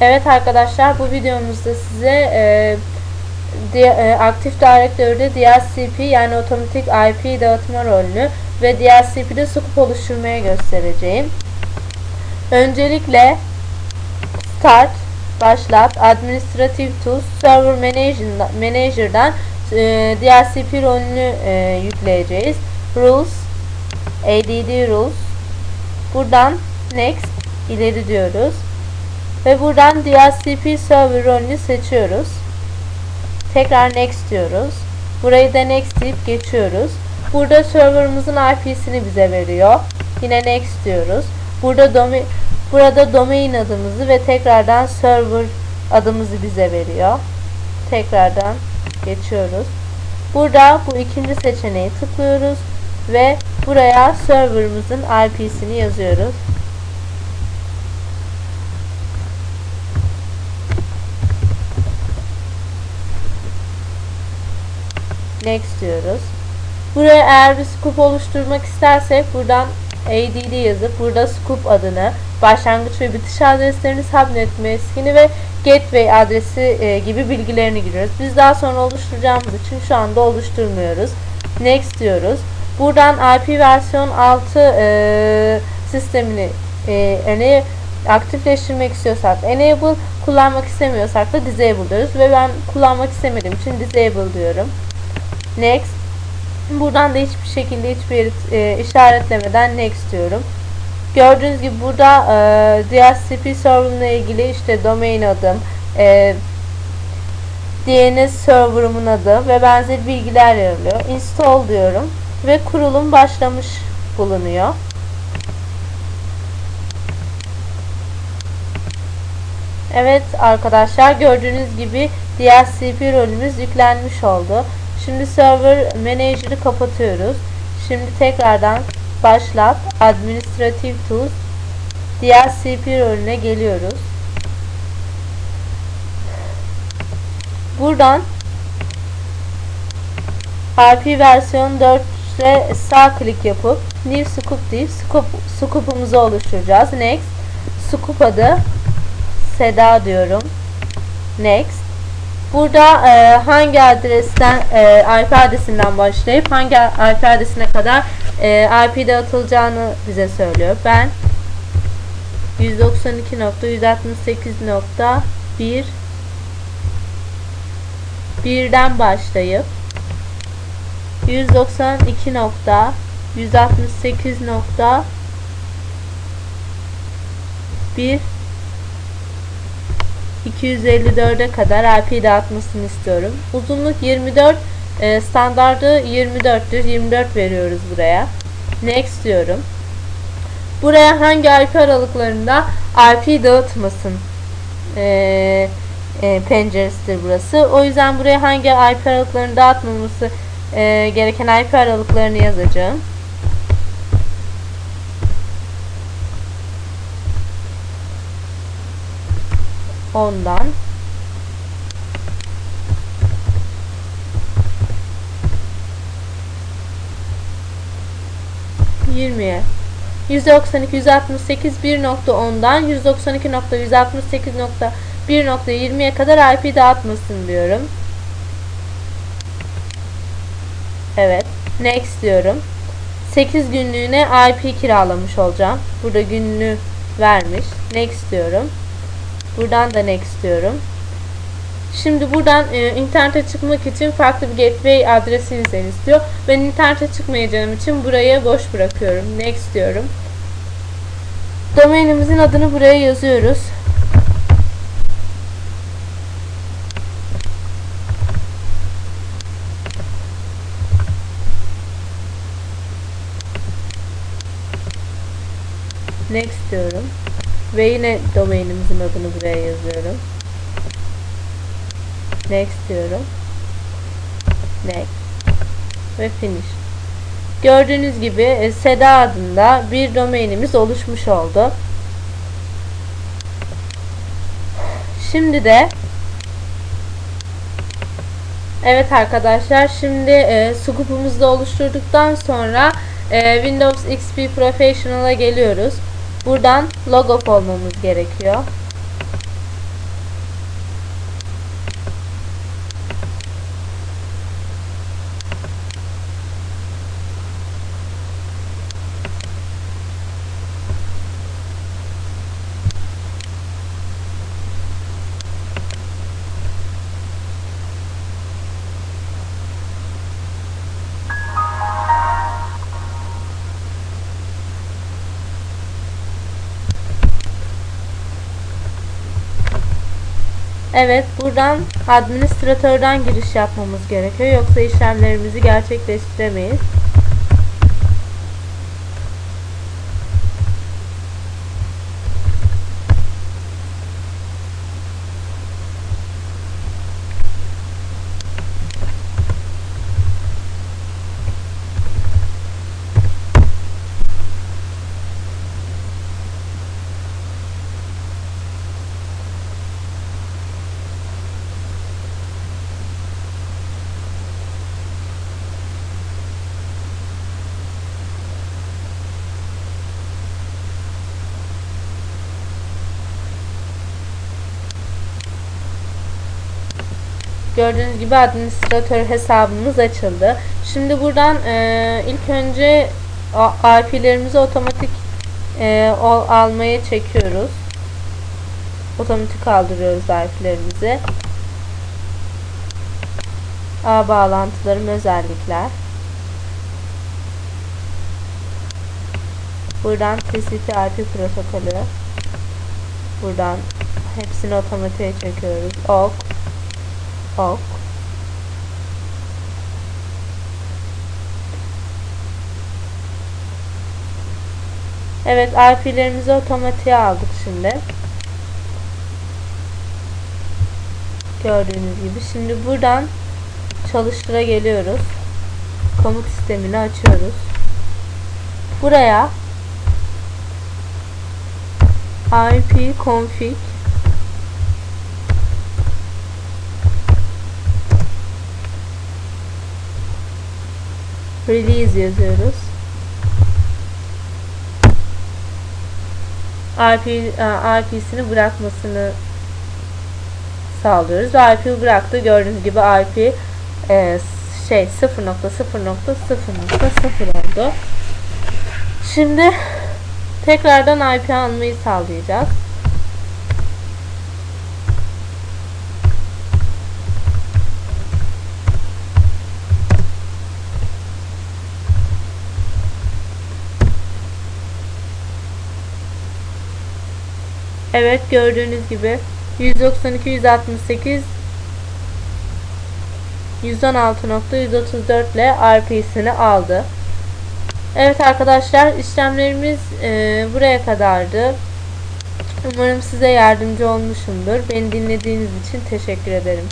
Evet arkadaşlar bu videomuzda size e, di- e, Active Directory'de DHCP yani otomatik IP dağıtma rolünü ve DHCP'de scoop oluşturmaya göstereceğim. Öncelikle Start, Başlat, Administrative Tools, Server Manager'dan, Manager'dan e, DHCP rolünü e, yükleyeceğiz. Rules, ADD Rules. Buradan Next, ileri diyoruz. Ve buradan DHCP server rolünü seçiyoruz. Tekrar next diyoruz. Burayı da next deyip geçiyoruz. Burada serverımızın IP'sini bize veriyor. Yine next diyoruz. Burada domain burada domain adımızı ve tekrardan server adımızı bize veriyor. Tekrardan geçiyoruz. Burada bu ikinci seçeneği tıklıyoruz ve buraya serverımızın IP'sini yazıyoruz. Next diyoruz. Buraya eğer bir scoop oluşturmak istersek buradan ADD yazıp burada scoop adını, başlangıç ve bitiş adreslerini, subnet meskini ve gateway adresi e, gibi bilgilerini giriyoruz. Biz daha sonra oluşturacağımız için şu anda oluşturmuyoruz. Next diyoruz. Buradan IP versiyon 6 e, sistemini e, örneğin aktifleştirmek istiyorsak enable, kullanmak istemiyorsak da disable diyoruz ve ben kullanmak istemediğim için disable diyorum. Next. Buradan da hiçbir şekilde hiçbir e, işaretlemeden next diyorum. Gördüğünüz gibi burada e, DHCP server ile ilgili işte domain adım, e, DNS server'ımın adı ve benzeri bilgiler yer alıyor. Install diyorum ve kurulum başlamış bulunuyor. Evet arkadaşlar gördüğünüz gibi DHCP rolümüz yüklenmiş oldu. Şimdi server manager'ı kapatıyoruz. Şimdi tekrardan başlat administrative tools DHCP rolüne geliyoruz. Buradan IP versiyon 4'e sağ klik yapıp new scoop deyip scoop, scoop'umuzu oluşturacağız. Next scoop adı Seda diyorum. Next Burada e, hangi adresten e, IP adresinden başlayıp hangi IP adresine kadar e, IP dağıtılacağını bize söylüyor. Ben 192.168.1 birden başlayıp 192.168.1 254'e kadar IP dağıtmasını istiyorum. Uzunluk 24, e, standardı 24'tür. 24 veriyoruz buraya. Next diyorum. Buraya hangi IP aralıklarında IP dağıtmasın e, e, penceresidir burası. O yüzden buraya hangi IP aralıklarını dağıtmaması e, gereken IP aralıklarını yazacağım. Ondan yirmiye 192 168 1.10'dan 192.168.1.20'ye kadar IP dağıtmasın diyorum. Evet. Next diyorum. 8 günlüğüne IP kiralamış olacağım. Burada günlüğü vermiş. Next diyorum. Buradan da next diyorum. Şimdi buradan e, internete çıkmak için farklı bir gateway adresi bizden istiyor. Ben internete çıkmayacağım için buraya boş bırakıyorum. Next diyorum. Domainimizin adını buraya yazıyoruz. Next diyorum. Ve yine domainimizin adını buraya yazıyorum. Next diyorum. Next. Ve finish. Gördüğünüz gibi e, Seda adında bir domainimiz oluşmuş oldu. Şimdi de Evet arkadaşlar şimdi e, scoop'umuzu da oluşturduktan sonra e, Windows XP Professional'a geliyoruz. Buradan logof olmamız gerekiyor. Evet, buradan administratörden giriş yapmamız gerekiyor. Yoksa işlemlerimizi gerçekleştiremeyiz. Gördüğünüz gibi administratör hesabımız açıldı. Şimdi buradan e, ilk önce IP'lerimizi otomatik e, al- almaya çekiyoruz. Otomatik kaldırıyoruz IP'lerimizi. A bağlantılarım özellikler. Buradan TCP/IP protokolü. Buradan hepsini otomatiğe çekiyoruz. OK. Ok. Evet IP'lerimizi otomatiğe aldık şimdi. Gördüğünüz gibi. Şimdi buradan çalıştıra geliyoruz. Komut sistemini açıyoruz. Buraya IP config release yazıyoruz. RP, e, RP'sini bırakmasını sağlıyoruz. RP'yi bıraktı. Gördüğünüz gibi RP e, şey 0.0.0.0 oldu. Şimdi tekrardan IP almayı sağlayacağız. Evet gördüğünüz gibi 192 168 116.134 ile RP'sini aldı. Evet arkadaşlar işlemlerimiz e, buraya kadardı. Umarım size yardımcı olmuşumdur. Beni dinlediğiniz için teşekkür ederim.